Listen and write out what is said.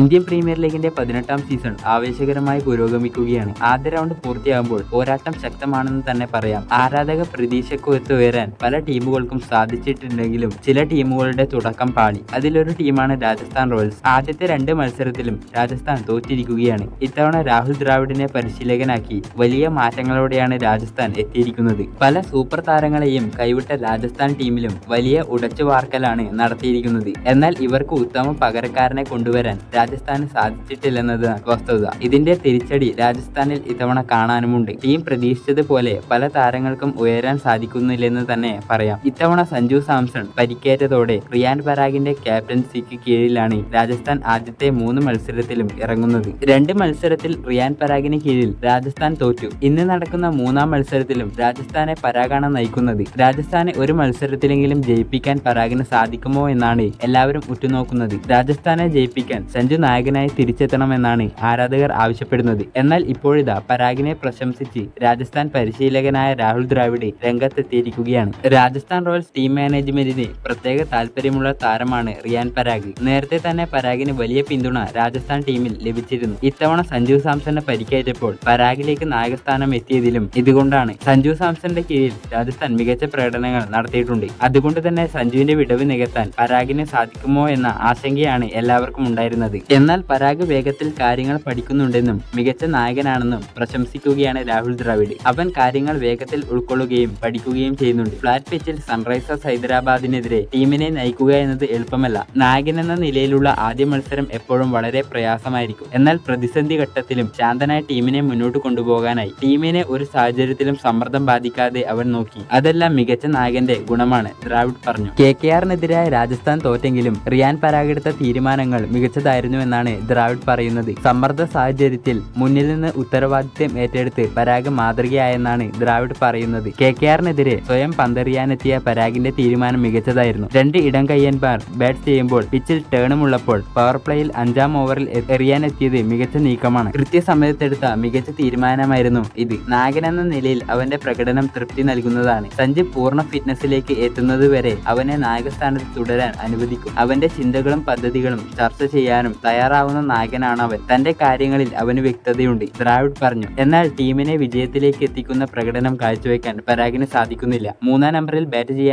Indian premier ലീഗിന്റെ പതിനെട്ടാം season ആവേശകരമായി പുരോഗമിക്കുകയാണ്. ആദ്യ റൗണ്ട് പൂർത്തിയാകുമ്പോൾ പോരാട്ടം ശക്തമാണെന്ന് തന്നെ പറയാം. ആരാധക പ്രതീക്ഷയ്ക്ക് ഉയരാൻ പല ടീമുകൾക്കും സാധിച്ചിട്ടുണ്ടെങ്കിലും ചില ടീമുകളുടെ തുടക്കം പാളി. അതിലൊരു ടീമാണ് രാജസ്ഥാൻ റോയൽസ്. ആദ്യത്തെ രണ്ട് മത്സരത്തിലും രാജസ്ഥാൻ തോറ്റിരിക്കുകയാണ്. ഇത്തവണ രാഹുൽ ദ്രാവിഡിനെ പരിശീലകനാക്കി വലിയ മാറ്റങ്ങളോടെയാണ് രാജസ്ഥാൻ എത്തിയിരിക്കുന്നത്. പല സൂപ്പർ താരങ്ങളെയും കൈവിട്ട രാജസ്ഥാൻ ടീമിലും വലിയ ഉടച്ചുവാർക്കലാണ് നടത്തിയിരിക്കുന്നത്. എന്നാൽ ഇവർക്ക് ഉത്തമ പകരക്കാരനെ കൊണ്ടുവരാൻ രാജസ്ഥാന് സാധിച്ചിട്ടില്ലെന്നത് വസ്തുത. ഇതിന്റെ തിരിച്ചടി രാജസ്ഥാനിൽ ഇത്തവണ കാണാനുമുണ്ട്. ടീം പ്രതീക്ഷിച്ചതുപോലെ പല താരങ്ങൾക്കും ഉയരാൻ സാധിക്കുന്നില്ലെന്ന് തന്നെ പറയാം. ഇത്തവണ സഞ്ജു സാംസൺ പരിക്കേറ്റതോടെ റിയാൻ പരാഗിന്റെ ക്യാപ്റ്റൻസിക്ക് കീഴിലാണ് രാജസ്ഥാൻ ആദ്യത്തെ മൂന്ന് മത്സരത്തിലും ഇറങ്ങുന്നത്. രണ്ട് മത്സരത്തിൽ റിയാൻ പരാഗിന് കീഴിൽ രാജസ്ഥാൻ തോറ്റു. ഇന്ന് നടക്കുന്ന മൂന്നാം മത്സരത്തിലും രാജസ്ഥാനെ പരാഗാണ് നയിക്കുന്നത്. രാജസ്ഥാനെ ഒരു മത്സരത്തിലെങ്കിലും ജയിപ്പിക്കാൻ പരാഗിന് സാധിക്കുമോ എന്നാണ് എല്ലാവരും ഉറ്റുനോക്കുന്നത്. രാജസ്ഥാനെ ജയിപ്പിക്കാൻ സഞ്ജു നായകനായി തിരിച്ചെത്തണമെന്നാണ് ആരാധകർ ആവശ്യപ്പെടുന്നത്. എന്നാൽ ഇപ്പോഴിതാ പരാഗിനെ പ്രശംസിച്ച് രാജസ്ഥാൻ പരിശീലകനായ രാഹുൽ ദ്രാവിഡ് രംഗത്തെത്തിയിരിക്കുകയാണ്. രാജസ്ഥാൻ റോയൽസ് ടീം മാനേജ്മെന്റിന് പ്രത്യേക താല്പര്യമുള്ള താരമാണ് റിയാൻ പരാഗ്. നേരത്തെ തന്നെ പരാഗിന് വലിയ പിന്തുണ രാജസ്ഥാൻ ടീമിൽ ലഭിച്ചിരുന്നു. ഇത്തവണ സഞ്ജു സാംസണ് പരിക്കേറ്റപ്പോൾ പരാഗിലേക്ക് നായകസ്ഥാനം എത്തിയതിലും ഇതുകൊണ്ടാണ്. സഞ്ജു സാംസന്റെ കീഴിൽ രാജസ്ഥാൻ മികച്ച പ്രകടനങ്ങൾ നടത്തിയിട്ടുണ്ട്. അതുകൊണ്ട് തന്നെ സഞ്ജുവിന്റെ വിടവ് നികത്താൻ പരാഗിന് സാധിക്കുമോ എന്ന ആശങ്കയാണ് എല്ലാവർക്കും ഉണ്ടായിരുന്നത്. എന്നാൽ പരാഗ് വേഗത്തിൽ കാര്യങ്ങൾ പഠിക്കുന്നുണ്ടെന്നും മികച്ച നായകനാണെന്നും പ്രശംസിക്കുകയാണ് രാഹുൽ ദ്രാവിഡ്. അവൻ കാര്യങ്ങൾ വേഗത്തിൽ ഉൾക്കൊള്ളുകയും പഠിക്കുകയും ചെയ്യുന്നുണ്ട്. ഫ്ലാറ്റ് പിച്ചിൽ സൺറൈസേഴ്സ് ഹൈദരാബാദിനെതിരെ ടീമിനെ നയിക്കുക എന്നത് എളുപ്പമല്ല. നായകനെന്ന നിലയിലുള്ള ആദ്യ മത്സരം എപ്പോഴും വളരെ പ്രയാസമായിരിക്കും. എന്നാൽ പ്രതിസന്ധി ഘട്ടത്തിലും ശാന്തനായ ടീമിനെ മുന്നോട്ട് കൊണ്ടുപോകാനായി. ടീമിനെ ഒരു സാഹചര്യത്തിലും സമ്മർദ്ദം ബാധിക്കാതെ അവൻ നോക്കി. അതെല്ലാം മികച്ച നായകന്റെ ഗുണമാണ് ദ്രാവിഡ് പറഞ്ഞു. കെ കെ ആറിനെതിരായ രാജസ്ഥാൻ തോറ്റെങ്കിലും റിയാൻ പരാഗെടുത്ത തീരുമാനങ്ങൾ തീരുമാനങ്ങൾ മികച്ചതായിരുന്നുവെന്നാണ് ദ്രാവിഡ് പറയുന്നത്. സമ്മർദ്ദ സാഹചര്യത്തിൽ മുന്നിൽ നിന്ന് ഉത്തരവാദിത്വം ഏറ്റെടുത്ത് പരാഗ് മാതൃകയായെന്നാണ് ദ്രാവിഡ് പറയുന്നത്. കെ കെ ആറിനെതിരെ സ്വയം പന്തെറിയാനെത്തിയ പരാഗിന്റെ തീരുമാനം മികച്ചതായിരുന്നു. രണ്ട് ഇടം കയ്യന്മാർ ബാറ്റ് ചെയ്യുമ്പോൾ പിച്ചിൽ ടേണുമുള്ളപ്പോൾ പവർ പ്ലേയിൽ അഞ്ചാം ഓവറിൽ എറിയാനെത്തിയത് മികച്ച നീക്കമാണ്. കൃത്യസമയത്തെടുത്ത മികച്ച തീരുമാനമായിരുന്നു ഇത്. നായകൻ എന്ന നിലയിൽ അവന്റെ പ്രകടനം തൃപ്തി നൽകുന്നതാണ്. സഞ്ജു പൂർണ ഫിറ്റ്നസിലേക്ക് എത്തുന്നതുവരെ അവനെ നായകസ്ഥാനത്ത് തുടരാൻ അനുവദിക്കും. അവന്റെ ചിന്തകളും പദ്ധതികളും ചർച്ച ചെയ്യാനും തയ്യാറാവുന്ന നായകനാണ് അവൻ. തന്റെ കാര്യങ്ങളിൽ അവന് വ്യക്തതയുണ്ട് ദ്രാവിഡ് പറഞ്ഞു. എന്നാൽ ടീമിനെ വിജയത്തിലേക്ക് എത്തിക്കുന്ന പ്രകടനം കാഴ്ചവെക്കാൻ പരാഗിന് സാധിക്കുന്നില്ല. മൂന്നാം നമ്പറിൽ ബാറ്റ് ചെയ്യാൻ